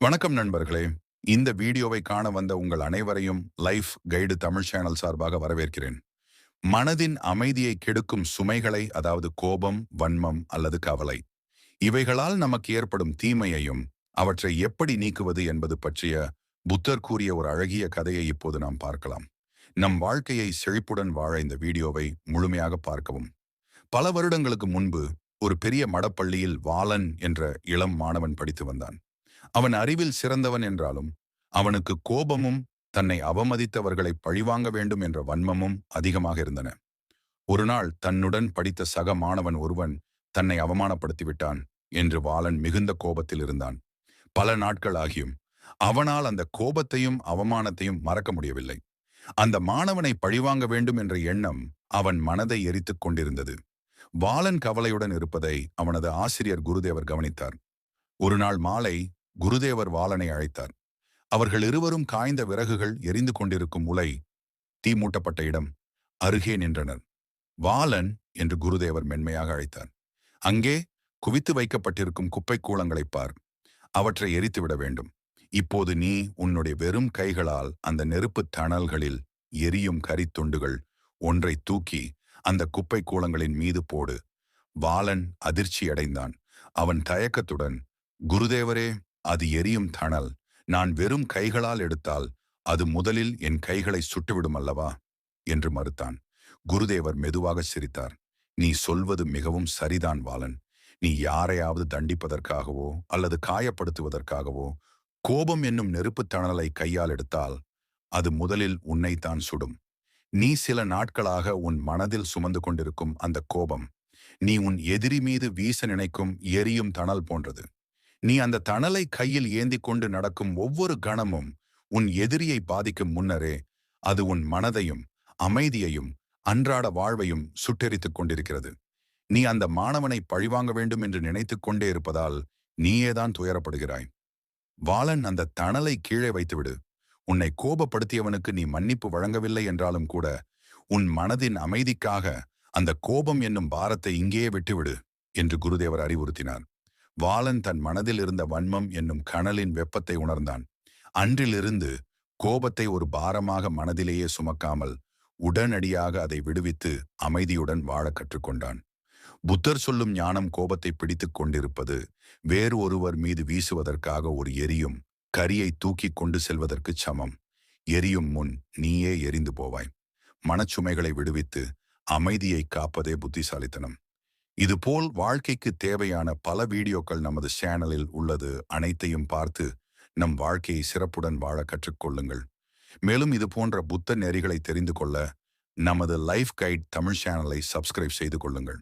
வணக்கம் நண்பர்களே. இந்த வீடியோவை காண வந்த உங்கள் அனைவரையும் லைஃப் கைடு தமிழ் சேனல் சார்பாக வரவேற்கிறேன். மனதின் அமைதியை கெடுக்கும் சுமைகளை அதாவது கோபம் வன்மம் அல்லது கவலை இவைகளால் நமக்கு ஏற்படும் தீமையையும் அவற்றை எப்படி நீக்குவது என்பது பற்றிய புத்தர் கூறிய ஒரு அழகிய கதையை இப்போது நாம் பார்க்கலாம். நம் வாழ்க்கையை செழிப்புடன் வாழ இந்த வீடியோவை முழுமையாக பார்க்கவும். பல வருடங்களுக்கு முன்பு ஒரு பெரிய மடப்பள்ளியில் வாலன் என்ற இளம் மாணவன் படித்து வந்தான். அவன் அறிவில் சிறந்தவன் என்றாலும் அவனுக்கு கோபமும் தன்னை அவமதித்தவர்களை பழிவாங்க வேண்டும் என்ற வன்மமும் அதிகமாக இருந்தன. ஒருநாள் தன்னுடன் படித்த சக மாணவன் ஒருவன் தன்னை அவமானப்படுத்திவிட்டான் என்று வாலன் மிகுந்த கோபத்தில் இருந்தான். பல நாட்கள் ஆகியும் அவனால் அந்த கோபத்தையும் அவமானத்தையும் மறக்க முடியவில்லை. அந்த மாணவனை பழிவாங்க வேண்டும் என்ற எண்ணம் அவன் மனதை எரித்துக் கொண்டிருந்தது. வாலன் கவலையுடன் இருப்பதை அவனது ஆசிரியர் குருதேவர் கவனித்தார். ஒரு நாள் மாலை குருதேவர் வாலனை அழைத்தார். அவர்கள் இருவரும் காய்ந்த விறகுகள் எரிந்து கொண்டிருக்கும் உலை தீ மூட்டப்பட்ட இடம். அருகே நின்றனர். வாலன் என்று குருதேவர் மென்மையாக அழைத்தார். அங்கே குவித்து வைக்கப்பட்டிருக்கும் குப்பை கூலங்களை பார். அவற்றை எரித்துவிட வேண்டும். இப்போது நீ உன்னுடைய வெறும் கைகளால் அந்த நெருப்பு தணல்களில் எரியும் கரித்துண்டுகள் ஒன்றை தூக்கி அந்த குப்பை கூலங்களின் மீது போடு. வாலன் அதிர்ச்சி அடைந்தான் அவன் தயக்கத்துடன் குருதேவரே அது எரியும் தணல். நான் வெறும் கைகளால் எடுத்தால் அது முதலில் என் கைகளை சுட்டுவிடும் அல்லவா? என்று மறுத்தான். குருதேவர் மெதுவாக சிரித்தார். நீ சொல்வது மிகவும் சரிதான் வாலன் நீ யாரையாவது தண்டிப்பதற்காகவோ அல்லது காயப்படுத்துவதற்காகவோ கோபம் என்னும் நெருப்புத் தணலை கையால் எடுத்தால் அது முதலில் உன்னைத்தான் சுடும். நீ சில நாட்களாக உன் மனதில் சுமந்து கொண்டிருக்கும் அந்த கோபம் நீ உன் எதிரி மீது வீச நினைக்கும் எரியும் தணல் போன்றது. நீ அந்த தணலை கையில் ஏந்தி கொண்டு நடக்கும் ஒவ்வொரு கணமும் உன் எதிரியை பாதிக்கும் முன்னரே அது உன் மனதையும் அமைதியையும் அன்றாட வாழ்வையும் சுட்டெரித்துக் கொண்டிருக்கிறது. நீ அந்த மாணவனை பழிவாங்க வேண்டும் என்று நினைத்துக் கொண்டே இருப்பதால் நீயேதான் துயரப்படுகிறாய். வாளன் அந்த தணலை கீழே வைத்துவிடு. உன்னை கோபப்படுத்தியவனுக்கு நீ மன்னிப்பு வழங்கவில்லை என்றாலும் கூட உன் மனதின் அமைதிக்காக அந்த கோபம் என்னும் பாரத்தை இங்கேயே விட்டுவிடு என்று குருதேவர் அறிவுறுத்தினார். வாலன் தன் மனதில் இருந்த வன்மம் என்னும் கனலின் வெப்பத்தை உணர்ந்தான். அன்றிலிருந்து கோபத்தை ஒரு பாரமாக மனதிலேயே சுமக்காமல் உடனடியாக அதை விடுவித்து அமைதியுடன் வாழ கற்றுக்கொண்டான். புத்தர் சொல்லும் ஞானம் கோபத்தை பிடித்துக் கொண்டிருப்பது வேறு ஒருவர் மீது வீசுவதற்காக ஒரு எரியும் கரியை தூக்கி கொண்டு செல்வதற்கு சமம். எரியும் முன் நீயே எரிந்து போவாய். மனச்சுமைகளை விடுவித்து அமைதியை காப்பதே புத்திசாலித்தனம். இதுபோல் வாழ்க்கைக்கு தேவையான பல வீடியோக்கள் நமது சேனலில் உள்ளது. அனைத்தையும் பார்த்து நம் வாழ்க்கையை சிறப்புடன் வாழ கற்றுக்கொள்ளுங்கள். மேலும் இது போன்ற புத்த நெறிகளை தெரிந்து கொள்ள நமது லைஃப் கைட் தமிழ் சேனலை சப்ஸ்கிரைப் செய்து கொள்ளுங்கள்.